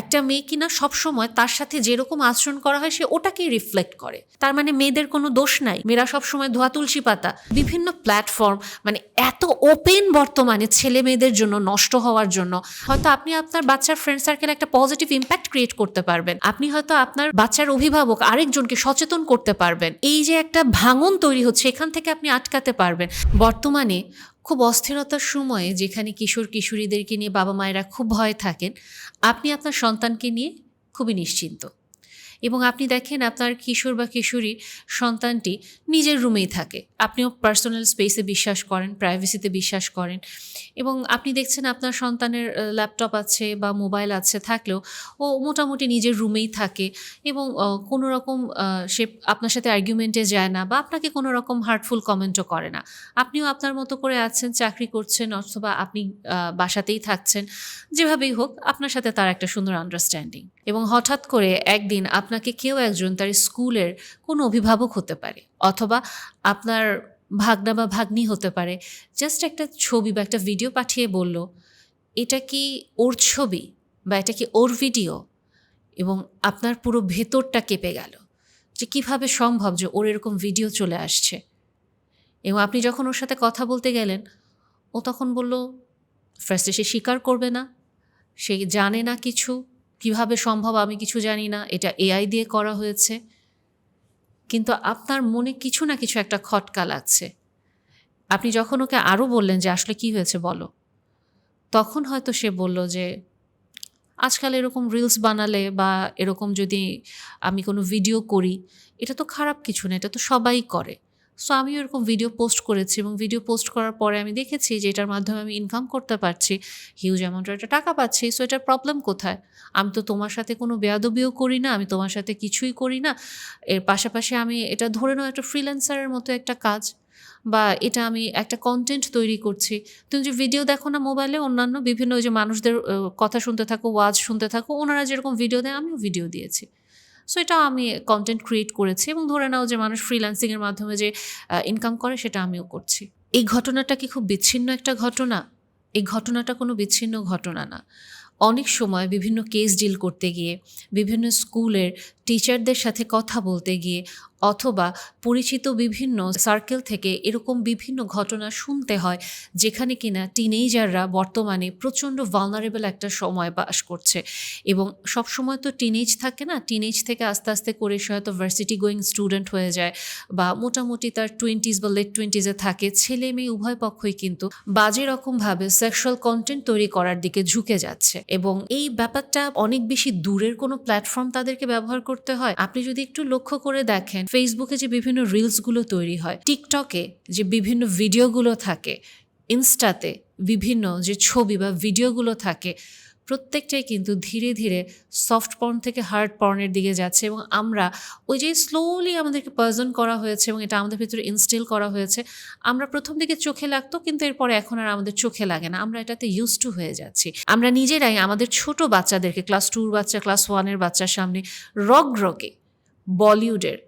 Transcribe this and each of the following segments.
একটা মেয়ে কিনা সবসময় তার সাথে যেরকম আচরণ করা হয়, সে ওটাকেই রিফ্লেক্ট করে। তার মানে মেয়েদের কোনো দোষ নাই। মেয়েরা সবসময় ধোয়া তুলসী পাতা। বিভিন্ন প্ল্যাটফর্ম মানে এত ওপেন বর্তমানে ছেলে মেয়েদের জন্য, নষ্ট হওয়ার জন্য। হয়তো আপনি আপনার বাচ্চার ফ্রেন্ড সার্কেলে একটা পজিটিভ ইম্প্যাক্ট ক্রিয়েট করতে পারবেন। আপনি হয়তো আপনার বাচ্চার অভিভাবক আরেকজনকে সচেতন করতে পারবেন। এই যে একটা ভাঙন তৈরি হচ্ছে, এখান থেকে আপনি আটকাতে পারবেন। বর্তমানে খুব অস্থিরতার সময়ে যেখানে কিশোর কিশোরীদেরকে নিয়ে বাবা মায়েরা খুব ভয়ে থাকেন, আপনি আপনার সন্তানকে নিয়ে খুবই নিশ্চিন্ত। এবং আপনি দেখেন আপনার কিশোর বা কিশোরী সন্তানটি নিজের রুমেই থাকে। আপনিও পার্সোনাল স্পেসে বিশ্বাস করেন প্রাইভেসিতে বিশ্বাস করেন এবং আপনি দেখছেন আপনার সন্তানের ল্যাপটপ আছে বা মোবাইল আছে থাকলেও ও মোটামুটি নিজের রুমেই থাকে এবং কোনো রকম সে আপনার সাথে আর্গুমেন্টে যায় না বা আপনাকে কোনো রকম হার্টফুল কমেন্টও করে না। আপনিও আপনার মতো করে আছেন, চাকরি করছেন অথবা আপনি বাসাতেই থাকছেন। যেভাবেই হোক, আপনার সাথে তার একটা সুন্দর আন্ডারস্ট্যান্ডিং এবং হঠাৎ করে একদিন আপনাকে কেউ একজন তার স্কুলের কোনো অভিভাবক হতে পারে, অথবা আপনার ভাগনা বা ভাগ্নি হতে পারে। জাস্ট একটা ছবি বা একটা ভিডিও পাঠিয়ে বলল, এটা কি ওর ছবি বা এটা কি ওর ভিডিও এবং আপনার পুরো ভেতরটা কেঁপে গেল, যে কীভাবে সম্ভব যে ওর এরকম ভিডিও চলে আসছে। এবং আপনি যখন ওর সাথে কথা বলতে গেলেন, ও তখন বলল ফার্স্টে সে স্বীকার করবে না, সে জানে না কিছু কীভাবে সম্ভব আমি কিছু জানি না, এটা এআই দিয়ে করা হয়েছে। কিন্তু আপনার মনে কিছু না কিছু একটা খটকা লাগছে আপনি যখন ওকে আরও বললেন যে, আসলে কি হয়েছে বলো? তখন হয়তো সে বলল যে, আজকাল এরকম রিলস বানালে বা এরকম যদি আমি কোনো ভিডিও করি, এটা তো খারাপ কিছু না, এটা তো সবাই করে। সো আমিও এরকম ভিডিও পোস্ট করেছি এবং ভিডিও পোস্ট করার পরে আমি দেখেছি যে এটার মাধ্যমে আমি ইনকাম করতে পারছি হিউজ অ্যামাউন্টের একটা টাকা পাচ্ছি সো এটার প্রবলেম কোথায়? আমি তো তোমার সাথে কোনো বেয়াদবিও করি না, আমি তোমার সাথে কিছুই করি না। এর পাশাপাশি আমি এটা ধরে নাও একটা ফ্রিল্যান্সারের মতো একটা কাজ বা এটা আমি একটা কন্টেন্ট তৈরি করছি। তুমি যে ভিডিও দেখো না মোবাইলে অন্যান্য বিভিন্ন ওই যে মানুষদের কথা শুনতে থাকো ওয়াজ শুনতে থাকো, ওনারা যেরকম ভিডিও দেয়, আমিও ভিডিও দিয়েছি। সো এটা আমি কন্টেন্ট ক্রিয়েট করেছি এবং ধরে নাও যে মানুষ ফ্রিল্যান্সিংয়ের মাধ্যমে যে ইনকাম করে সেটা আমিও করছি। এই ঘটনাটা কি খুব বিচ্ছিন্ন একটা ঘটনা? এই ঘটনাটা কোনো বিচ্ছিন্ন ঘটনা না। অনেক সময় বিভিন্ন কেস ডিল করতে গিয়ে, বিভিন্ন স্কুলের টিচারদের সাথে কথা বলতে গিয়ে অথবা পরিচিত বিভিন্ন সার্কেল থেকে এরকম বিভিন্ন ঘটনা শুনতে হয়, যেখানে কিনা টিনেজাররা বর্তমানে প্রচণ্ড ভালনারেবল একটা সময় বাস করছে। এবং সব সময় তো টিনেজ থাকে না টিনেজ থেকে আস্তে আস্তে করে সে হয়তো ভার্সিটি গোয়িং স্টুডেন্ট হয়ে যায় বা মোটামুটি তার টোয়েন্টিজ বা লেট টোয়েন্টিজে থাকে, ছেলে মেয়ে উভয় পক্ষই কিন্তু বাজে রকমভাবে সেক্সুয়াল কন্টেন্ট তৈরি করার দিকে ঝুঁকে যাচ্ছে। এবং এই ব্যাপারটা অনেক বেশি দূরের কোনো প্ল্যাটফর্ম তাদেরকে ব্যবহার করতে হয়, আপনি যদি একটু লক্ষ্য করে দেখেন ফেসবুকে যে বিভিন্ন রিলসগুলো তৈরি হয় টিকটকে যে বিভিন্ন ভিডিওগুলো থাকে ইনস্টাতে বিভিন্ন যে ছবি বা ভিডিওগুলো থাকে প্রত্যেকটাই কিন্তু ধীরে ধীরে সফট পর্ন থেকে হার্ড পর্নের দিকে যাচ্ছে এবং আমরা ওই যে স্লোলি আমাদেরকে পার্জন করা হয়েছে এবং এটা আমাদের ভিতরে ইনস্টিল করা হয়েছে, আমরা প্রথম দিকে চোখে লাগতো কিন্তু এরপরে এখন আর আমাদের চোখে লাগে না। আমরা এটাতে ইউজ টু হয়ে যাচ্ছি। আমরা নিজেরাই আমাদের ছোট বাচ্চাদেরকে ক্লাস টুর বাচ্চা ক্লাস ওয়ানের বাচ্চার সামনে রগ রগে বলিউডের,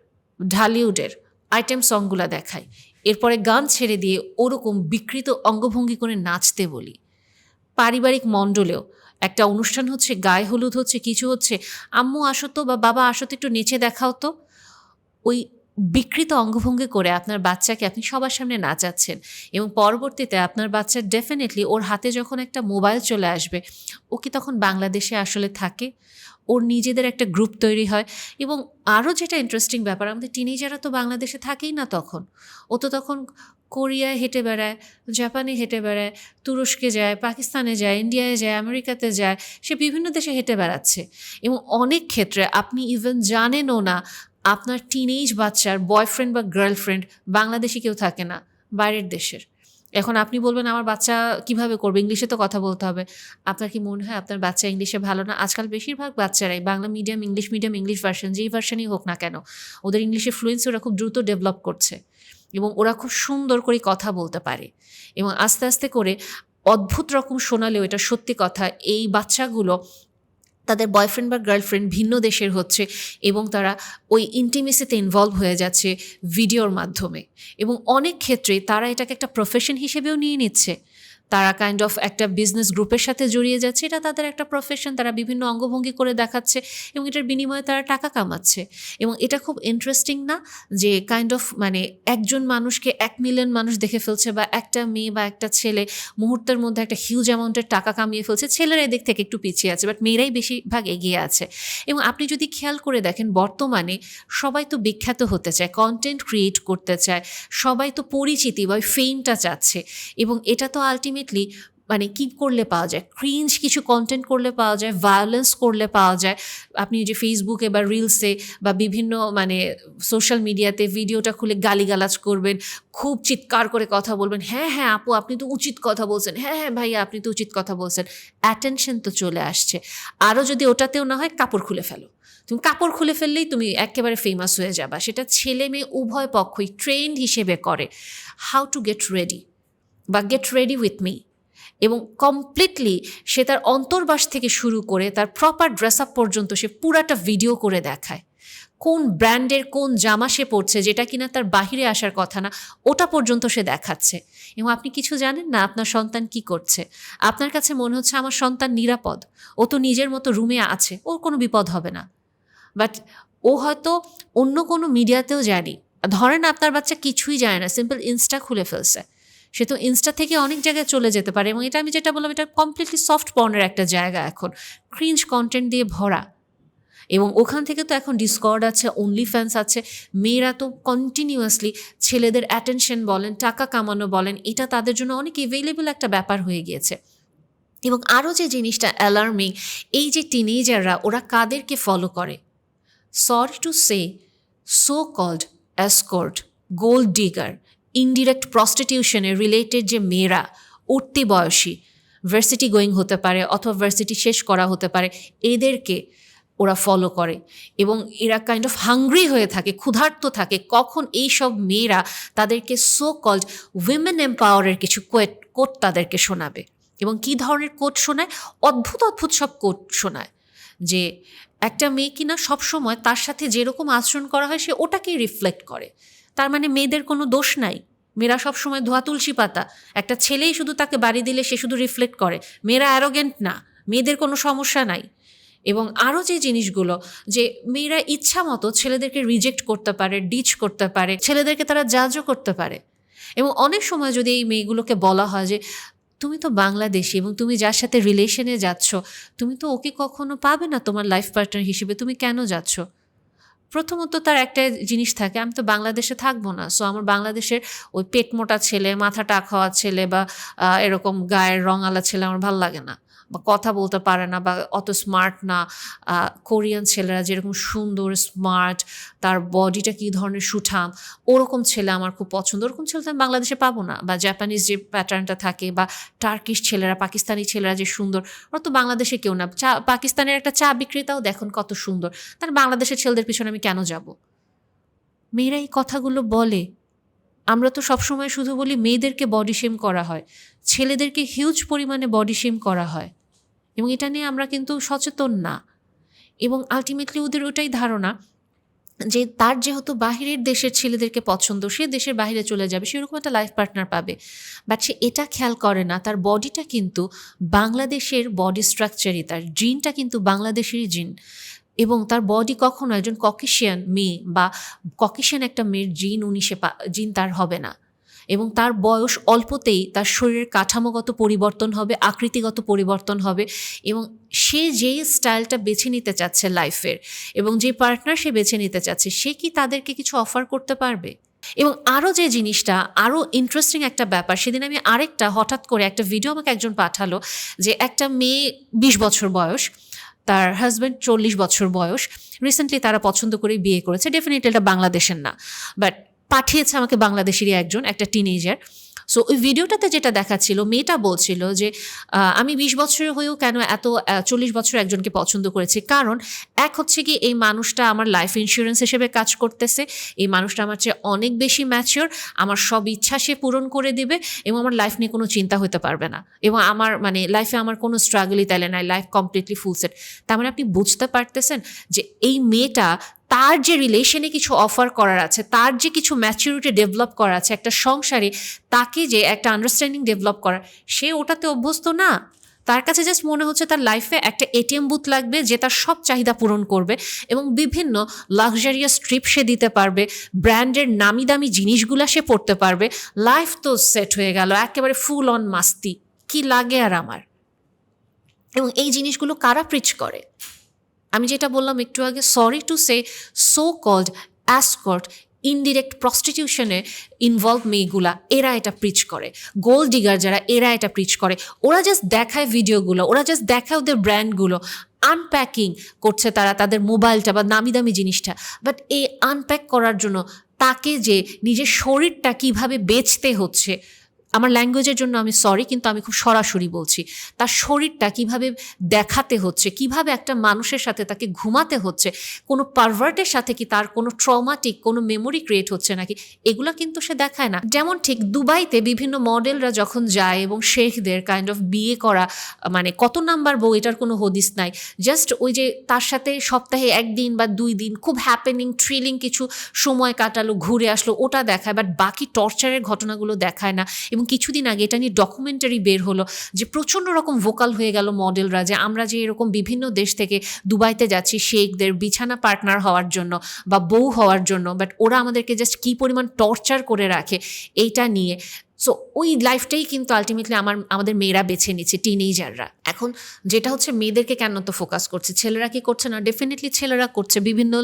ঢালিউডের আইটেম সংগুলা দেখাই। এরপরে গান ছেড়ে দিয়ে ওরকম বিকৃত অঙ্গভঙ্গি করে নাচতে বলি। পারিবারিক মণ্ডলেও একটা অনুষ্ঠান হচ্ছে, গায়ে হলুদ হচ্ছে, কিছু হচ্ছে। আম্মু, আসো তো, বা বাবা, আসো তো, একটু নেচে দেখাও তো। ওই বিকৃত অঙ্গভঙ্গি করে আপনার বাচ্চাকে আপনি সবার সামনে নাচাচ্ছেন এবং পরবর্তীতে আপনার বাচ্চার ডেফিনেটলি ওর হাতে যখন একটা মোবাইল চলে আসবে, ও কি তখন বাংলাদেশে আসলে থাকে? ওর নিজেদের একটা গ্রুপ তৈরি হয়। এবং আরও যেটা ইন্টারেস্টিং ব্যাপার, আমাদের টিনেজাররা তো বাংলাদেশে থাকেই না তখন। ও তো তখন কোরিয়ায় হেঁটে বেড়ায়, জাপানে হেঁটে বেড়ায়, তুরস্কে যায়, পাকিস্তানে যায়, ইন্ডিয়ায় যায়, আমেরিকাতে যায়, সে বিভিন্ন দেশে হেঁটে বেড়াচ্ছে। এবং অনেক ক্ষেত্রে আপনি ইভেন জানেনও না, আপনার টিনেজ বাচ্চার বয়ফ্রেন্ড বা গার্লফ্রেন্ড বাংলাদেশি কেউ থাকে না, বাইরের দেশের। এখন আপনি বলবেন, আমার বাচ্চা কীভাবে করবে? ইংলিশে তো কথা বলতে হবে। আপনার কি মনে হয়, আপনার বাচ্চা ইংলিশে ভালো না? আজকাল বেশিরভাগ বাচ্চারাই Bangla medium English medium English version যেই ভার্সনই হোক না কেন, ওদের ইংলিশে ফ্লুয়েন্সি ওরা খুব দ্রুত ডেভেলপ করছে এবং ওরা খুব সুন্দর করে কথা বলতে পারে এবং আস্তে আস্তে করে অদ্ভুত রকম শোনালেও এটা সত্যি কথা, এই বাচ্চাগুলো তাদের বয়ফ্রেন্ড বা গার্লফ্রেন্ড ভিন্ন দেশের হচ্ছে এবং তারা ওই ইন্টিমেসিতে ইনভলভ হয়ে যাচ্ছে ভিডিওর মাধ্যমে। এবং অনেক ক্ষেত্রে তারা এটাকে একটা প্রফেশন হিসেবেও নিয়ে নিচ্ছে। তারা কাইন্ড অফ একটা বিজনেস গ্রুপের সাথে জড়িয়ে যাচ্ছে। এটা তাদের একটা প্রফেশন তারা বিভিন্ন অঙ্গভঙ্গি করে দেখাচ্ছে এবং এটার বিনিময়ে তারা টাকা কামাচ্ছে। এবং এটা খুব ইন্টারেস্টিং না যে কাইন্ড অফ মানে একজন মানুষকে এক মিলিয়ন মানুষ দেখে ফেলছে বা একটা মেয়ে বা একটা ছেলে মুহূর্তের মধ্যে একটা হিউজ অ্যামাউন্টের টাকা কামিয়ে ফেলছে। ছেলেরা এদিক থেকে একটু পিছিয়ে আছে বাট মেয়েরাই বেশিরভাগ এগিয়ে আছে। এবং আপনি যদি খেয়াল করে দেখেন, বর্তমানে সবাই তো বিখ্যাত হতে চায় কন্টেন্ট ক্রিয়েট করতে চায়, সবাই তো পরিচিতি বা ফেমটা চাচ্ছে। এবং এটা তো আলটিমেটলি মানে কি করলে পাওয়া যায়? ক্রিঞ্জ কিছু কন্টেন্ট করলে পাওয়া যায় ভায়োলেন্স করলে পাওয়া যায়। আপনি যে ফেসবুকে বা রিলসে বা বিভিন্ন মানে সোশ্যাল মিডিয়াতে ভিডিওটা খুলে গালিগালাজ করবেন, খুব চিৎকার করে কথা বলবেন হ্যাঁ হ্যাঁ আপু, আপনি তো উচিত কথা বলছেন। হ্যাঁ হ্যাঁ ভাইয়া, আপনি তো উচিত কথা বলছেন। অ্যাটেনশন তো চলে আসছে। আরও যদি ওটাতেও না হয়, কাপড় খুলে ফেলো। তুমি কাপড় খুলে ফেললেই তুমি একেবারে ফেমাস হয়ে যাবা। সেটা ছেলে মেয়ে উভয় পক্ষই ট্রেন্ড হিসেবে করে। হাউ টু গেট রেডি বা গেট রেডি উইথ মি এবং কমপ্লিটলি সে তার অন্তর্বাস থেকে শুরু করে তার প্রপার ড্রেস আপ পর্যন্ত সে পুরাটা ভিডিও করে দেখায়। কোন ব্র্যান্ডের কোন জামা সে পরছে যেটা কিনা তার বাহিরে আসার কথা না, ওটা পর্যন্ত সে দেখাচ্ছে। এবং আপনি কিছু জানেন না আপনার সন্তান কি করছে? আপনার কাছে মনে হচ্ছে আমার সন্তান নিরাপদ, ও তো নিজের মতো রুমে আছে, ওর কোনো বিপদ হবে না। বাট ও হয়তো অন্য কোনো মিডিয়াতেও জানি ধরেন আপনার বাচ্চা কিছুই জানে না সিম্পল ইনস্টা খুলে ফেলছে। সে তো ইনস্টা থেকে অনেক জায়গায় চলে যেতে পারে এবং এটা আমি যেটা বললাম, এটা কমপ্লিটলি সফট পর্নের একটা জায়গা এখন। ক্রিঞ্জ কন্টেন্ট দিয়ে ভরা। এবং ওখান থেকে তো এখন ডিসকর্ড আছে অনলি ফ্যান্স আছে। মেয়েরা তো কন্টিনিউয়াসলি ছেলেদের অ্যাটেনশন বলেন, টাকা কামানো বলেন, এটা তাদের জন্য অনেক এভেলেবল একটা ব্যাপার হয়ে গিয়েছে। এবং আরও যে জিনিসটা অ্যালার্মিং এই যে টিনেজাররা ওরা কাদেরকে ফলো করে? Sorry to say so called escort gold digger indirect প্রস্টিটিউশনে related যে মেয়েরা, উঠতি বয়সী ভার্সিটি গোয়িং হতে পারে অথবা ভার্সিটি শেষ করা হতে পারে, এদেরকে ওরা ফলো করে এবং এরা কাইন্ড অফ হাংরি হয়ে থাকে, ক্ষুধার্ত থাকে। কখন এই সব মেয়েরা তাদেরকে সো কল্ড উইমেন এম্পাওয়ারের কিছু কোয়েট কোট তাদেরকে শোনাবে এবং কী ধরনের কোট শোনায়? অদ্ভুত অদ্ভুত সব কোট শোনায় যে একটা মেয়ে কিনা সবসময় তার সাথে যেরকম আচরণ করা হয়, সে ওটাকেই রিফ্লেক্ট করে। তার মানে মেয়েদের কোনো দোষ নাই। মেয়েরা সবসময় ধোয়া তুলসী পাতা। একটা ছেলেই শুধু তাকে বাড়ি দিলে সে শুধু রিফ্লেক্ট করে। মেয়েরা অ্যারোগেন্ট না। মেয়েদের কোনো সমস্যা নাই। এবং আরও যে জিনিসগুলো, যে মেয়েরা ইচ্ছা মতো ছেলেদেরকে রিজেক্ট করতে পারে ডিচ করতে পারে, ছেলেদেরকে তারা জাজও করতে পারে। এবং অনেক সময় যদি এই মেয়েগুলোকে বলা হয় যে, তুমি তো বাংলাদেশি এবং তুমি যার সাথে রিলেশনে যাচ্ছ, তুমি তো ওকে কখনো পাবে না তোমার লাইফ পার্টনার হিসেবে, তুমি কেন যাচ্ছ? প্রথমত তার একটা জিনিস থাকে, আমি তো বাংলাদেশে থাকব না সো আমার বাংলাদেশের ওই পেট মোটা ছেলে, মাথা টাক হওয়া ছেলে বা এরকম গায়ের রঙালা ছেলে আমার ভালো লাগে না। বা কথা বলতে পারে না বা অত স্মার্ট না। কোরিয়ান ছেলেরা যেরকম সুন্দর স্মার্ট তার বডিটা কী ধরনের সুঠাম, ওরকম ছেলে আমার খুব পছন্দ। ওরকম ছেলে তো আমি বাংলাদেশে পাবো না বা জাপানিজ যে প্যাটার্নটা থাকে বা টার্কিশ ছেলেরা পাকিস্তানি ছেলেরা যে সুন্দর, ওরা তো বাংলাদেশে কেউ না। চা পাকিস্তানের একটা চা বিক্রেতাও দেখুন কত সুন্দর। তার বাংলাদেশের ছেলেদের পিছনে আমি কেন যাব? মেয়েরা এই কথাগুলো বলে। আমরা তো সবসময় শুধু বলি মেয়েদেরকে বডি শেম করা হয়, ছেলেদেরকে হিউজ পরিমাণে বডি শেম করা হয়। এবং এটা নিয়ে আমরা কিন্তু সচেতন না। এবং আলটিমেটলি ওদের ওটাই ধারণা যে তার যেহেতু বাহিরের দেশের ছেলেদেরকে পছন্দ, সে দেশের বাইরে চলে যাবে সেরকম একটা লাইফ পার্টনার পাবে। বাট সে এটা খেয়াল করে না, তার বডিটা কিন্তু বাংলাদেশের বডি স্ট্রাকচারই তার জিনটা কিন্তু বাংলাদেশেরই জিন এবং তার বডি কখনো একজন ককেশিয়ান মেয়ে বা ককেশিয়ান একটা মেয়ের জিন উনি সে জিন তার হবে না। এবং তার বয়স অল্পতেই তার শরীরের কাঠামোগত পরিবর্তন হবে, আকৃতিগত পরিবর্তন হবে এবং সে যেই স্টাইলটা বেছে নিতে চাচ্ছে লাইফের এবং যে পার্টনার সে বেছে নিতে চাচ্ছে, সে কি তাদেরকে কিছু অফার করতে পারবে? এবং আরও যে জিনিসটা, আরও ইন্টারেস্টিং একটা ব্যাপার, সেদিন আমি আরেকটা হঠাৎ করে একটা ভিডিও আমাকে একজন পাঠালো যে একটা মেয়ে বিশ বছর বয়স তার হাজব্যান্ড চল্লিশ বছর বয়স। রিসেন্টলি তারা পছন্দ করে বিয়ে করেছে। ডেফিনেটলি এটা বাংলাদেশের না। বাট পাঠিয়েছে আমাকে বাংলাদেশেরই একজন, একটা টিনেজার সো ওই ভিডিওটাতে যেটা দেখাচ্ছিল, মেয়েটা বলছিল যে আমি বিশ বছরের হয়েও কেন এত চল্লিশ বছর একজনকে পছন্দ করেছি? কারণ এক হচ্ছে কি, এই মানুষটা আমার লাইফ ইন্স্যুরেন্স হিসেবে কাজ করতেছে, এই মানুষটা আমার চেয়ে অনেক বেশি ম্যাচিওর আমার সব ইচ্ছা সে পূরণ করে দেবে এবং আমার লাইফ নিয়ে কোনো চিন্তা হতে পারবে না। এবং আমার মানে লাইফে আমার কোনো স্ট্রাগলই তাইলে নাই লাইফ কমপ্লিটলি ফুল সেট তার মানে আপনি বুঝতে পারতেছেন যে, এই মেয়েটা তার যে রিলেশনে কিছু অফার করার আছে, তার যে কিছু ম্যাচিউরিটি ডেভেলপ করার আছে, একটা সংসারে তাকে যে একটা আন্ডারস্ট্যান্ডিং ডেভেলপ করার, সে ওটাতে অভ্যস্ত না। তার কাছে জাস্ট মনে হচ্ছে তার লাইফে একটা এটিএম বুথ লাগবে যে তার সব চাহিদা পূরণ করবে এবং বিভিন্ন লাক্সারিয়াস ট্রিপ সে দিতে পারবে, ব্র্যান্ডের নামি দামি জিনিসগুলা সে পড়তে পারবে লাইফ তো সেট হয়ে গেল, একেবারে ফুল অন মাস্তি। কি লাগে আর আমার? এবং এই জিনিসগুলো কারা প্রিচ করে? আমি যেটা বললাম একটু আগে sorry to say so called escort indirect প্রস্টিটিউশনে involve মেয়েগুলা, এরা এটা প্রিচ করে। গোল্ড ডিগার যারা, এরা এটা প্রিচ করে। ওরা জাস্ট দেখায় ভিডিওগুলো ওরা জাস্ট দেখায় ওদের ব্র্যান্ডগুলো আনপ্যাকিং করছে তারা তাদের মোবাইলটা বা নামি দামি জিনিসটা। বাট এই আনপ্যাক করার জন্য তাকে যে নিজের শরীরটা কীভাবে বেচতে হচ্ছে আমার ল্যাঙ্গুয়েজের জন্য আমি সরি কিন্তু আমি খুব সরাসরি বলছি। তার শরীরটা কীভাবে দেখাতে হচ্ছে, কীভাবে একটা মানুষের সাথে তাকে ঘুমাতে হচ্ছে, কোনো পারভার্টের সাথে কি তার কোনো ট্রমাটিক কোনো মেমোরি ক্রিয়েট হচ্ছে নাকি, এগুলো কিন্তু সে দেখায় না। যেমন ঠিক দুবাইতে বিভিন্ন মডেলরা যখন যায় এবং শেখদের কাইন্ড অফ বিয়ে করা মানে কত নাম্বার বউ এটার কোনো হদিস নাই। জাস্ট ওই যে তার সাথে সপ্তাহে একদিন বা দুই দিন খুব হ্যাপেনিং থ্রিলিং কিছু সময় কাটালো, ঘুরে আসলো, ওটা দেখায় বাট বাকি টর্চারের ঘটনাগুলো দেখায় না। এবং কিছুদিন আগে এটা নিয়ে ডকুমেন্টারি বের হলো যে প্রচণ্ড রকম ভোকাল হয়ে গেল মডেলরা যে আমরা যে এরকম বিভিন্ন দেশ থেকে দুবাইতে যাচ্ছি শেখদের, বিছানা পার্টনার হওয়ার জন্য বা বউ হওয়ার জন্য বাট ওরা আমাদেরকে জাস্ট কী পরিমাণ টর্চার করে রাখে, এইটা নিয়ে। সো ওই লাইফটাই কিন্তু আলটিমেটলি আমার, আমাদের মেয়েরা বেছে নিচ্ছে টিনেজাররা এখন যেটা হচ্ছে, মেয়েদেরকে কেন তো ফোকাস করছে? ছেলেরা কি করছে না? ডেফিনেটলি ছেলেরা করছে। বিভিন্ন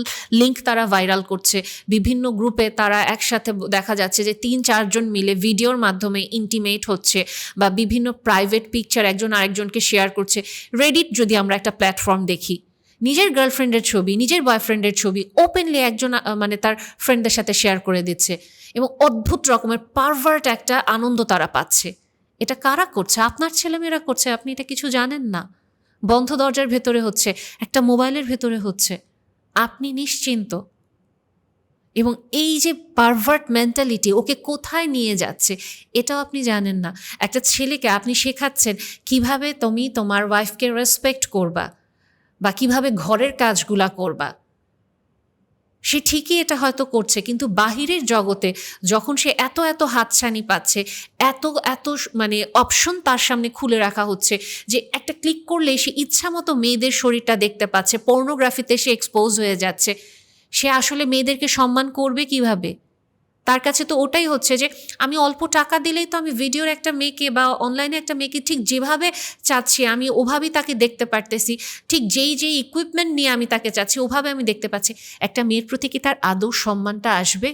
লিঙ্ক তারা ভাইরাল করছে। বিভিন্ন গ্রুপে তারা একসাথে দেখা যাচ্ছে যে তিন চারজন মিলে ভিডিওর মাধ্যমে ইন্টিমেট হচ্ছে বা বিভিন্ন প্রাইভেট পিকচার একজন আরেকজনকে শেয়ার করছে। রেডিট যদি আমরা একটা প্ল্যাটফর্ম দেখি, নিজের গার্লফ্রেন্ডের ছবি, নিজের বয়ফ্রেন্ডের ছবি ওপেনলি একজন মানে তার ফ্রেন্ডদের সাথে শেয়ার করে দিচ্ছে। এবং অদ্ভুত রকমের পারভার্ট একটা আনন্দ তারা পাচ্ছে। এটা কারা করছে? আপনার ছেলেমেয়েরা করছে? আপনি এটা কিছু জানেন না? বন্ধ দরজার ভেতরে হচ্ছে, একটা মোবাইলের ভেতরে হচ্ছে। আপনি নিশ্চিন্ত? এবং এই যে পারভার্ট মেন্টালিটি ওকে কোথায় নিয়ে যাচ্ছে? এটাও আপনি জানেন না। একটা ছেলেকে আপনি শেখাচ্ছেন কীভাবে তুমি তোমার ওয়াইফকে রেসপেক্ট করবা বা কীভাবে ঘরের কাজগুলা করবা। সে ঠিকই এটা হয়তো করছে, কিন্তু বাহিরের জগতে যখন সে এত এত হাতছানি পাচ্ছে, এত এত মানে অপশন তার সামনে খুলে রাখা হচ্ছে যে একটা ক্লিক করলে সে ইচ্ছা মতো মেয়েদের শরীরটা দেখতে পাচ্ছে পর্নোগ্রাফিতে সে এক্সপোজ হয়ে যাচ্ছে। সে আসলে মেয়েদেরকে সম্মান করবে কীভাবে? তার কাছে তো ওটাই হচ্ছে যে আমি অল্প টাকা দিলেই তো আমি ভিডিওর একটা মেয়েকে বা অনলাইনে একটা মেয়েকে ঠিক যেভাবে চাচ্ছি, আমি ওভাবেই তাকে দেখতে পারতেছি। ঠিক যেই যেই ইকুইপমেন্ট নিয়ে আমি তাকে চাচ্ছি, ওভাবে আমি দেখতে পাচ্ছি। একটা মেয়ের প্রতি কি তার আদৌ সম্মানটা আসবে?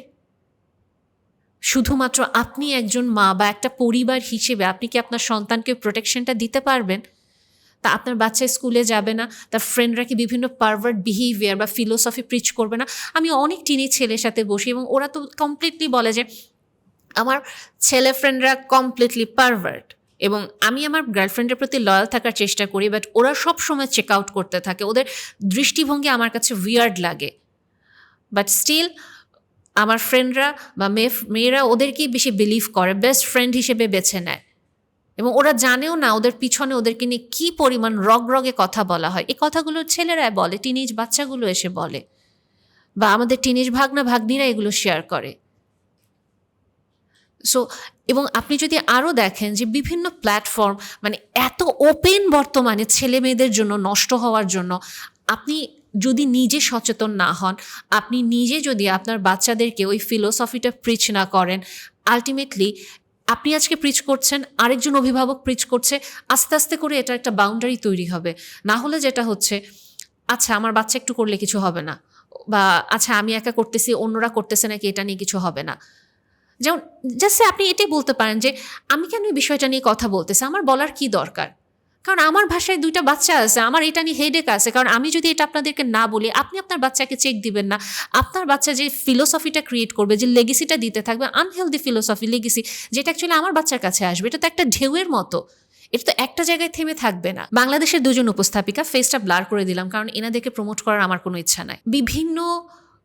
শুধুমাত্র আপনি একজন মা বা একটা পরিবার হিসেবে আপনি কি আপনার সন্তানকে প্রোটেকশনটা দিতে পারবেন? তা আপনার বাচ্চা স্কুলে যাবে না, তার ফ্রেন্ডরা কি বিভিন্ন পারভার্ট বিহেভিয়ার বা ফিলোসফি প্রিচ করবে না? আমি অনেক টিনি ছেলের সাথে বসি এবং ওরা তো কমপ্লিটলি বলে যে, আমার ছেলে ফ্রেন্ডরা কমপ্লিটলি পারভার্ট এবং আমি আমার গার্লফ্রেন্ডের প্রতি লয়াল থাকার চেষ্টা করি বাট ওরা সব সময় চেক আউট করতে থাকে। ওদের দৃষ্টিভঙ্গি আমার কাছে উইয়ার্ড লাগে। বাট স্টিল আমার ফ্রেন্ডরা বা মেয়ে, মেয়েরা ওদেরকেই বেশি বিলিভ করে বেস্ট ফ্রেন্ড হিসেবে বেছে নেয়। এবং ওরা জানেও না ওদের পিছনে ওদেরকে নিয়ে কী পরিমাণ রগ রগে কথা বলা হয়। এই কথাগুলো ছেলেরা বলে টিনেজ বাচ্চাগুলো এসে বলে বা আমাদের টিনেজ ভাগনা ভাগ্নিরা এগুলো শেয়ার করে। সো এবং আপনি যদি আরও দেখেন যে বিভিন্ন প্ল্যাটফর্ম মানে এত ওপেন বর্তমানে ছেলে মেয়েদের জন্য, নষ্ট হওয়ার জন্য, আপনি যদি নিজে সচেতন না হন, আপনি নিজে যদি আপনার বাচ্চাদেরকে ওই ফিলোসফিটা প্রিচ না করেন আলটিমেটলি আপনি আজকে প্রিচ করছেন, আরেকজন অভিভাবক প্রিচ করছে, আস্তে আস্তে করে এটা একটা বাউন্ডারি তৈরি হবে। না হলে যেটা হচ্ছে আচ্ছা আমার বাচ্চা একটু করলে কিছু হবে না, বা আচ্ছা আমি একা করতেছি, অন্যরা করতেছে নাকি, এটা নিয়ে কিছু হবে না। যেমন জাস্ট আপনি এটাই বলতে পারেন যে, আমি কেন এই বিষয়টা নিয়ে কথা বলতেছি? আমার বলার কি দরকার? কারণ আমার ভাষায় দুইটা বাচ্চা আছে, আমার এটা নিয়ে হেডেক আছে। কারণ আমি যদি এটা আপনাদেরকে না বলি, আপনি আপনার বাচ্চাকে চেক দিবেন না। আপনার বাচ্চা যে ফিলোসফিটা ক্রিয়েট করবে, যে লেগেসিটা দিতে থাকবে আনহেলদি ফিলোসফি লেগেসি যেটা অ্যাকচুয়ালি আমার বাচ্চার কাছে আসবে, এটা তো একটা ঢেউয়ের মতো। এটা তো একটা জায়গায় থেমে থাকবে না। বাংলাদেশের দুজন উপস্থাপিকা ফেসটা ব্লার করে দিলাম, কারণ এনাদেরকে প্রমোট করার আমার কোনো ইচ্ছা নাই। বিভিন্ন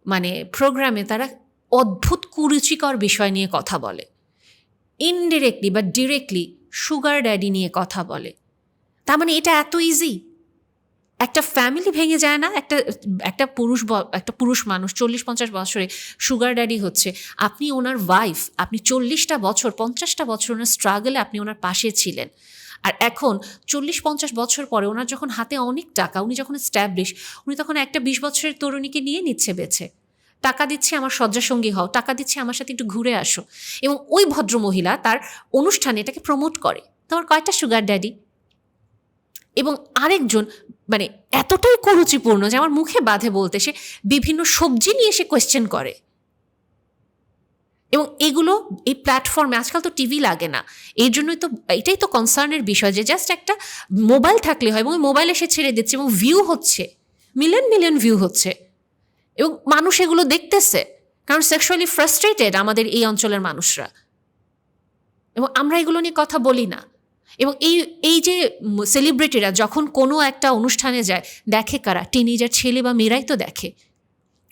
মানে প্রোগ্রামে তারা অদ্ভুত কুরুচিকর বিষয় নিয়ে কথা বলে। ইনডিরেক্টলি বা ডিরেক্টলি সুগার ড্যাডি নিয়ে কথা বলে। তার মানে এটা এত ইজি একটা ফ্যামিলি ভেঙে যায় না? একটা একটা পুরুষ একটা পুরুষ মানুষ, চল্লিশ পঞ্চাশ বছরে সুগার ড্যাডি হচ্ছে, আপনি ওনার ওয়াইফ আপনি চল্লিশটা বছর, পঞ্চাশটা বছর ওনার স্ট্রাগলে আপনি ওনার পাশে ছিলেন। আর এখন চল্লিশ পঞ্চাশ বছর পরে ওনার যখন হাতে অনেক টাকা, উনি যখন স্ট্যাবলিশ উনি তখন একটা বিশ বছরের তরুণীকে নিয়ে নিচ্ছে বেছে। টাকা দিচ্ছে, আমার শয্যাসঙ্গী হও, টাকা দিচ্ছে, আমার সাথে একটু ঘুরে আসো। এবং ওই ভদ্রমহিলা তার অনুষ্ঠানে এটাকে প্রমোট করে। তোমার কয়টা সুগার ড্যাডি এবং আরেকজন মানে এতটাই কুরুচিপূর্ণ যে আমার মুখে বাধে বলতে সে বিভিন্ন সবজি নিয়ে সে কোয়েশ্চেন করে। এবং এগুলো এই প্ল্যাটফর্মে আজকাল তো টিভি লাগে না। এই জন্যই তো, এটাই তো কনসার্নের বিষয় যে জাস্ট একটা মোবাইল থাকলে হয় এবং মোবাইলে সে ছেড়ে দিচ্ছে এবং ভিউ হচ্ছে মিলিয়ন মিলিয়ন ভিউ হচ্ছে। এবং মানুষ এগুলো দেখতেছে, কারণ সেক্সুয়ালি ফ্রাস্ট্রেটেড আমাদের এই অঞ্চলের মানুষরা। এবং আমরা এগুলো নিয়ে কথা বলি না। এবং এই এই যে সেলিব্রিটিরা যখন কোনো একটা অনুষ্ঠানে যায়, দেখে কারা? টিনেজার ছেলে বা মেয়েরাই তো দেখে।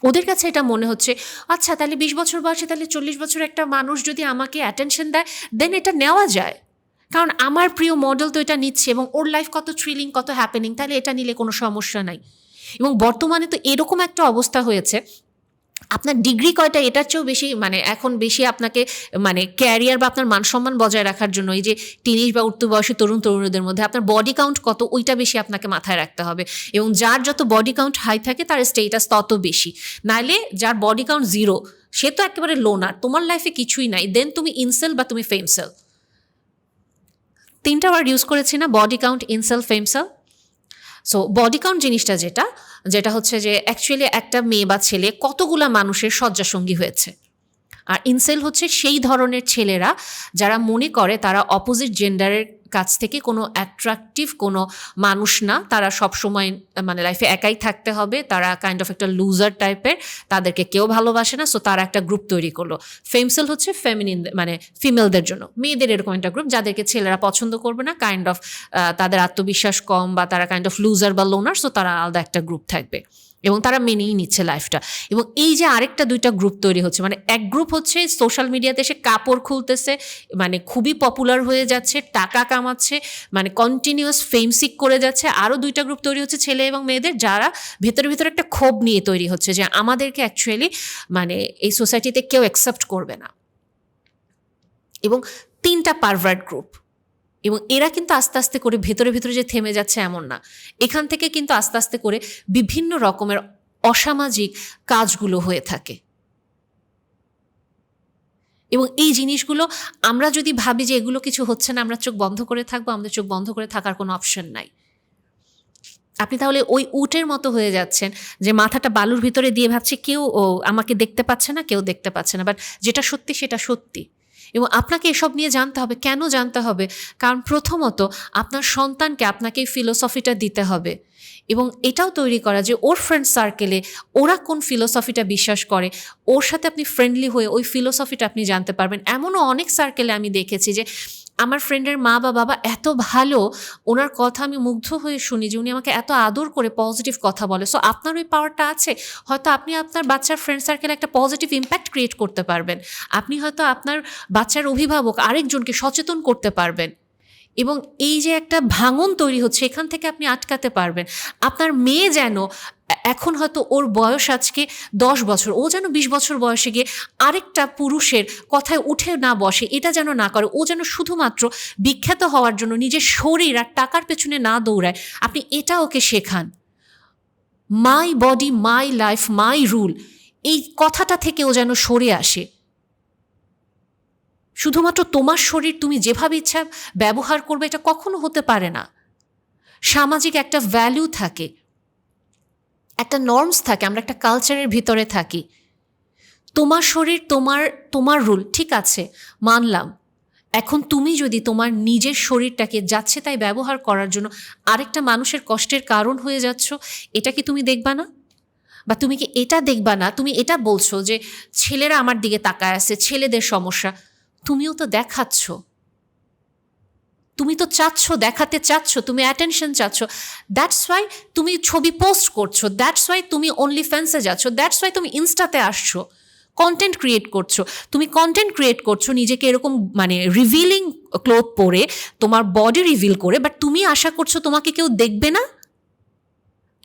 ওদের কাছে এটা মনে হচ্ছে আচ্ছা তাহলে বিশ বছর বয়সে, তাহলে চল্লিশ বছর একটা মানুষ যদি আমাকে অ্যাটেনশন দেয় দেন এটা নেওয়া যায়। কারণ আমার প্রিয় মডেল তো এটা নিচ্ছে এবং ওর লাইফ কত থ্রিলিং কত হ্যাপেনিং তাহলে এটা নিলে কোনো সমস্যা নাই। এবং বর্তমানে তো এরকম একটা অবস্থা হয়েছে আপনার ডিগ্রি কয়টা? এটার চেয়েও বেশি মানে এখন বেশি আপনাকে মানে ক্যারিয়ার বা আপনার মান সম্মান বজায় রাখার জন্য এই যে টিনিশ বা উর্তু বয়সী তরুণ তরুণীদের মধ্যে আপনার বডি কাউন্ট কত, ওইটা বেশি আপনাকে মাথায় রাখতে হবে। এবং যার যত বডি কাউন্ট হাই থাকে, তার স্টেটাস তত বেশি। নাইলে যার বডি কাউন্ট জিরো সে তো একেবারে লোনার তোমার লাইফে কিছুই নাই। দেন তুমি ইনসেল বা তুমি ফেমসেল তিনটা ওয়ার্ড ইউজ করেছি না body count incel femcel so body count জিনিসটা যেটা যেটা হচ্ছে যে অ্যাকচুয়ালি একটা মেয়ে বা ছেলে কতগুলা মানুষের শয্যাসঙ্গী হয়েছে। আর ইনসেল হচ্ছে সেই ধরনের ছেলেরা যারা মনে করে তারা অপোজিট জেন্ডারের কাছ থেকে কোনো অ্যাট্রাকটিভ কোনো মানুষ না। তারা সবসময় মানে লাইফে একাই থাকতে হবে। তারা কাইন্ড অফ একটা লুজার টাইপের তাদেরকে কেউ ভালোবাসে না। সো তারা একটা গ্রুপ তৈরি করল। ফেমসেল হচ্ছে ফেমিনিন মানে ফিমেলদের জন্য। মেয়েদের এরকম একটা গ্রুপ যাদেরকে ছেলেরা পছন্দ করবে না। কাইন্ড অফ তাদের আত্মবিশ্বাস কম বা তারা কাইন্ড অফ লুজার বা লোনার সো তারা আলাদা একটা গ্রুপ থাকবে। এবং তারা মেনেই নিচ্ছে লাইফটা এবং এই যে আরেকটা দুইটা গ্রুপ তৈরি হচ্ছে মানে এক গ্রুপ হচ্ছে সোশ্যাল মিডিয়াতে এসে কাপড় খুলতেছে মানে খুবই পপুলার হয়ে যাচ্ছে, টাকা কামাচ্ছে মানে কন্টিনিউয়াস ফেমসিক করে যাচ্ছে। আরও দুইটা গ্রুপ তৈরি হচ্ছে ছেলে এবং মেয়েদের, যারা ভেতরে ভেতরে একটা ক্ষোভ নিয়ে তৈরি হচ্ছে যে আমাদেরকে অ্যাকচুয়ালি মানে এই সোসাইটিতে কেউ অ্যাকসেপ্ট করবে না। এবং তিনটা পারভার্ট গ্রুপ এবং এরা কিন্তু আস্তে আস্তে করে ভেতরে ভেতরে যে থেমে যাচ্ছে এমন না। এখান থেকে কিন্তু আস্তে আস্তে করে বিভিন্ন রকমের অসামাজিক কাজগুলো হয়ে থাকে। এবং এই জিনিসগুলো আমরা যদি ভাবি যে এগুলো কিছু হচ্ছে না, আমরা চোখ বন্ধ করে থাকব, আমাদের চোখ বন্ধ করে থাকার কোনো অপশন নাই। আপনি তাহলে ওই উটের মতো হয়ে যাচ্ছেন যে মাথাটা বালুর ভিতরে দিয়ে ভাবছে, কেউ আমাকে দেখতে পাচ্ছে না, কেউ দেখতে পাচ্ছে না বাট যেটা সত্যি সেটা সত্যি। এবং আপনাকে এসব নিয়ে জানতে হবে, কেন জানতে হবে? কারণ প্রথমত আপনার সন্তানকে আপনাকে ফিলোসফিটা দিতে হবে এবং এটাও তৈরি করা যে ওর ফ্রেন্ড সার্কেলে ওরা কোন ফিলোসফিটা বিশ্বাস করে, ওর সাথে আপনি ফ্রেন্ডলি হয়ে ওই ফিলোসফিটা আপনি জানতে পারবেন। এমনও অনেক সার্কেলে আমি দেখেছি যে আমার ফ্রেন্ডের মা বা বাবা এত ভালো, ওনার কথা আমি মুগ্ধ হয়ে শুনি যে উনি আমাকে এত আদর করে পজিটিভ কথা বলে। সো আপনার ওই পাওয়ারটা আছে, হয়তো আপনি আপনার বাচ্চার ফ্রেন্ড সার্কেলে একটা পজিটিভ ইম্প্যাক্ট ক্রিয়েট করতে পারবেন। আপনি হয়তো আপনার বাচ্চার অভিভাবক আরেকজনকে সচেতন করতে পারবেন। এবং এই যে একটা ভাঙন তৈরি হচ্ছে, এখান থেকে আপনি আটকাতে পারবেন। আপনার মেয়ে যেন এখন হয়তো ওর বয়স আজকে দশ বছর। ও যেন বিশ বছর বয়সে গিয়ে আরেকটা পুরুষের কথায় উঠে না বসে, এটা যেন না করে, ও যেন শুধুমাত্র বিখ্যাত হওয়ার জন্য নিজের শরীর আর টাকার পেছনে না দৌড়ায়। আপনি এটা ওকে শেখান। My body my life my rule এই কথাটা থেকে ও যেন সরে আসে। শুধুমাত্র তোমার শরীর তুমি যেভাবে ইচ্ছা ব্যবহার করবে, এটা কখনো হতে পারে না। সামাজিক একটা ভ্যালু থাকে। একটা নর্মস থাকে, আমরা একটা কালচারের ভিতরে থাকি। তোমার শরীর, তোমার তোমার রুল ঠিক আছে, মানলাম। এখন তুমি যদি তোমার নিজের শরীরটাকে যাচ্ছে তাই ব্যবহার করার জন্য আরেকটা মানুষের কষ্টের কারণ হয়ে যাচ্ছ, এটা কি তুমি দেখবা না? বা তুমি কি এটা দেখবা না? তুমি এটা বলছো যে ছেলেরা আমার দিকে তাকায় আছে, ছেলেদের সমস্যা। তুমিও তো দেখাচ্ছ। তুমি তো চাচ্ছ, দেখাতে চাচ্ছ, তুমি অ্যাটেনশন চাচ্ছ। দ্যাটস ওয়াই তুমি ছবি পোস্ট করছ দ্যাটস ওয়াই তুমি অনলি ফ্যান্সে যাচ্ছ দ্যাটস ওয়াই তুমি ইনস্টাতে আসছো। কন্টেন্ট ক্রিয়েট করছ। তুমি কন্টেন্ট ক্রিয়েট করছ নিজেকে এরকম মানে রিভিলিং ক্লোথ পরে, তোমার বডি রিভিল করে বাট তুমি আশা করছ তোমাকে কেউ দেখবে না?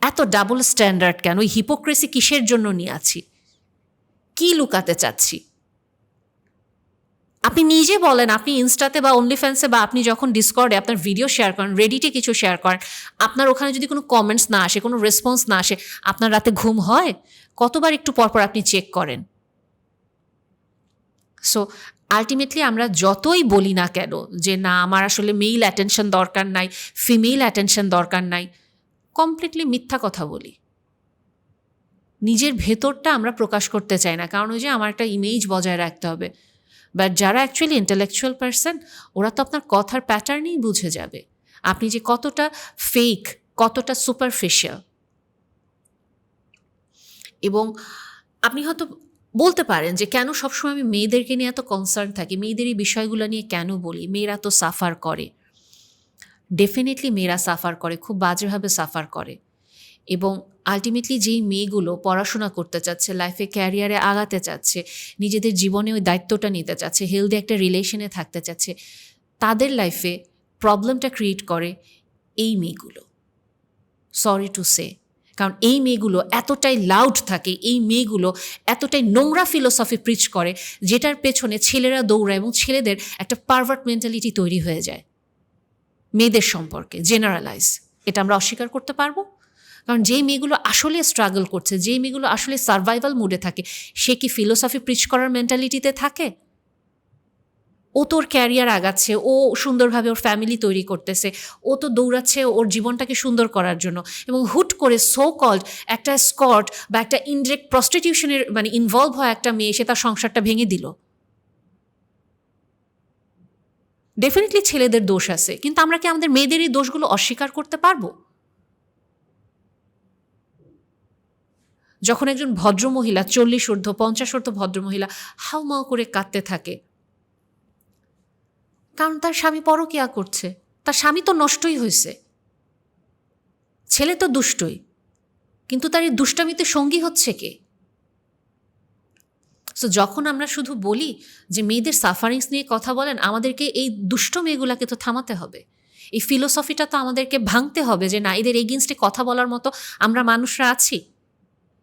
এত ডাবল স্ট্যান্ডার্ড কেন? ওই হিপোক্রেসি কিসের জন্য নিয়ে আছি? কী লুকাতে চাচ্ছি? আপনি নিজে বলেন, আপনি ইনস্টাতে বা অনলি ফ্যান্সে বা আপনি যখন ডিসকর্ডে আপনার ভিডিও শেয়ার করেন রেডিটে কিছু শেয়ার করেন, আপনার ওখানে যদি কোনো কমেন্টস না আসে, কোনো রেসপন্স না আসে, আপনার রাতে ঘুম হয়? কতবার একটু পরপর আপনি চেক করেন? সো আলটিমেটলি আমরা যতই বলি না কেন যে, না, আমার আসলে মেইল অ্যাটেনশন দরকার নাই ফিমেল অ্যাটেনশন দরকার নাই কমপ্লিটলি মিথ্যা কথা বলি। নিজের ভেতরটা আমরা প্রকাশ করতে চাই না, কারণ ওই যে আমার একটা ইমেজ বজায় রাখতে হবে। বাট যারা অ্যাকচুয়ালি ইন্টেলেকচুয়াল পার্সন ওরা তো আপনার কথার প্যাটার্নই বুঝে যাবে। আপনি যে কতটা ফেক কতটা সুপারফিশিয়াল এবং আপনি হয়তো বলতে পারেন যে কেন সবসময় আমি মেয়েদেরকে নিয়ে এত কনসার্ন থাকি, মেয়েদের এই বিষয়গুলো নিয়ে কেন বলি? মেয়েরা তো সাফার করে। ডেফিনেটলি মেয়েরা সাফার করে, খুব বাজেভাবে সাফার করে। এবং আলটিমেটলি যেই মেয়েগুলো পড়াশোনা করতে চাচ্ছে লাইফে ক্যারিয়ারে আগাতে চাচ্ছে, নিজেদের জীবনে ওই দায়িত্বটা নিতে চাচ্ছে হেলদি একটা রিলেশনে থাকতে চাচ্ছে, তাদের লাইফে প্রবলেমটা ক্রিয়েট করে এই মেয়েগুলো। সরি টু সে কারণ এই মেয়েগুলো এতটাই লাউড থাকে, এই মেয়েগুলো এতটাই নোংরা ফিলোসফি প্রিচ করে, যেটার পেছনে ছেলেরা দৌড়ায় এবং ছেলেদের একটা পারভার্ট মেন্টালিটি তৈরি হয়ে যায়। মেয়েদের সম্পর্কে জেনারেলাইজ এটা আমরা অস্বীকার করতে পারব? কারণ যেই মেয়েগুলো আসলে স্ট্রাগল করছে, যেই মেয়েগুলো আসলে সার্ভাইভাল মুডে থাকে, সে কি ফিলোসফি প্রিচ করার মেন্টালিটিতে থাকে? ও তোর ক্যারিয়ার আগাচ্ছে, ও সুন্দরভাবে ওর ফ্যামিলি তৈরি করতেছে, ও তো দৌড়াচ্ছে ওর জীবনটাকে সুন্দর করার জন্য এবং হুট করে সো কল্ড একটা স্কট বা একটা ইনডিরেক্ট প্রস্টিটিউশনের মানে ইনভলভ হয় একটা মেয়ে, সে তার সংসারটা ভেঙে দিল। ডেফিনেটলি ছেলেদের দোষ আছে, কিন্তু আমরা কি আমাদের মেয়েদের এই দোষগুলো অস্বীকার করতে পারব? যখন একজন ভদ্রমহিলা, চল্লিশ ঊর্ধ্ব, পঞ্চাশ ঊর্ধ্ব ভদ্রমহিলা হাউ মাও করে কাঁদতে থাকে। কারণ তার স্বামী পরকিয়া করছে। তার স্বামী তো নষ্টই হয়েছে ছেলে তো দুষ্টই। কিন্তু তার এই দুষ্টামিতে সঙ্গী হচ্ছে কে? সো যখন আমরা শুধু বলি যে মেয়েদের সাফারিংস নিয়ে কথা বলেন, আমাদেরকে এই দুষ্ট মেয়েগুলাকে তো থামাতে হবে। এই ফিলোসফিটা তো আমাদেরকে ভাঙতে হবে যে না, এদের এগেনস্টে কথা বলার মতো আমরা মানুষরা আছি।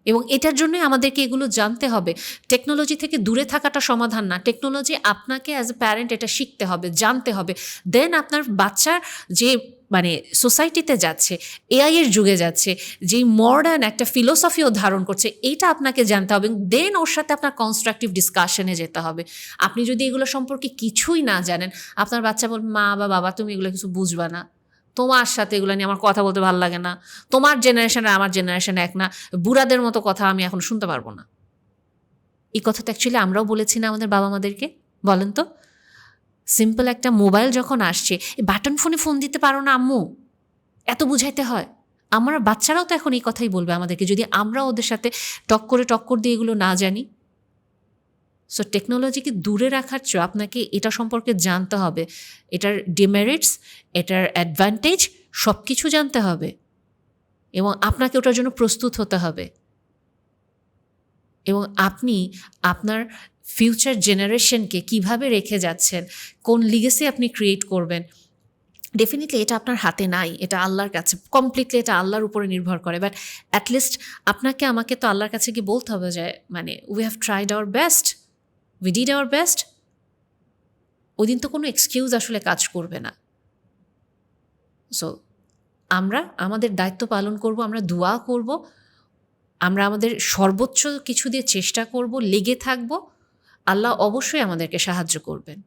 এবং এটার জন্যই আমাদেরকে এগুলো জানতে হবে। টেকনোলজি থেকে দূরে থাকাটা সমাধান না। টেকনোলজি আপনাকে অ্যাজ এ প্যারেন্ট এটা শিখতে হবে, জানতে হবে। দেন আপনার বাচ্চার যে মানে সোসাইটিতে যাচ্ছে এআই এর যুগে যাচ্ছে, যেই মডার্ন একটা ফিলোসফিও ধারণ করছে এটা আপনাকে জানতে হবে দেন ওর সাথে আপনার কনস্ট্রাকটিভ ডিসকাশনে যেতে হবে। আপনি যদি এগুলো সম্পর্কে কিছুই না জানেন, আপনার বাচ্চা বলবে, মা বা বাবা, তুমি এগুলো কিছু বুঝবা না। তোমার সাথে এগুলো নিয়ে আমার কথা বলতে ভালো লাগে না। তোমার জেনারেশন আর আমার জেনারেশন এক না। বুড়াদের মতো কথা আমি এখন শুনতে পারব না। এই কথা তো অ্যাকচুয়ালি আমরাও বলেছি না আমাদের বাবা মাদেরকে বলেন তো? সিম্পল একটা মোবাইল যখন আসছে বাটন ফোনে ফোন দিতে পারো না আম্মু। এত বুঝাইতে হয়। আমরা বাচ্চারাও তো এখন এই কথাই বলবে আমাদেরকে। যদি আমরা ওদের সাথে টক করে টক্কর দিয়ে এগুলো না জানি সো টেকনোলজিকে দূরে রাখার চেয়ে আপনাকে এটা সম্পর্কে জানতে হবে। এটার ডিমেরিটস এটার অ্যাডভান্টেজ সব কিছু জানতে হবে। এবং আপনাকে ওটার জন্য প্রস্তুত হতে হবে। এবং আপনি আপনার ফিউচার জেনারেশনকে কীভাবে রেখে যাচ্ছেন, কোন লিগেসি আপনি ক্রিয়েট করবেন ডেফিনেটলি এটা আপনার হাতে নাই, এটা আল্লাহর কাছে কমপ্লিটলি এটা আল্লাহর উপরে নির্ভর করে। বাট অ্যাটলিস্ট আপনাকে, আমাকে তো আল্লাহর কাছে গিয়ে বলতে হবে যে মানে we have tried our best we did our best ওই দিন তো কোনো এক্সকিউজ আসলে কাজ করবে না। সো আমরা আমাদের দায়িত্ব পালন করব, আমরা দোয়া করব, আমরা আমাদের সর্বোচ্চ কিছু দিয়ে চেষ্টা করব, লেগে থাকব। আল্লাহ অবশ্যই আমাদেরকে সাহায্য করবেন।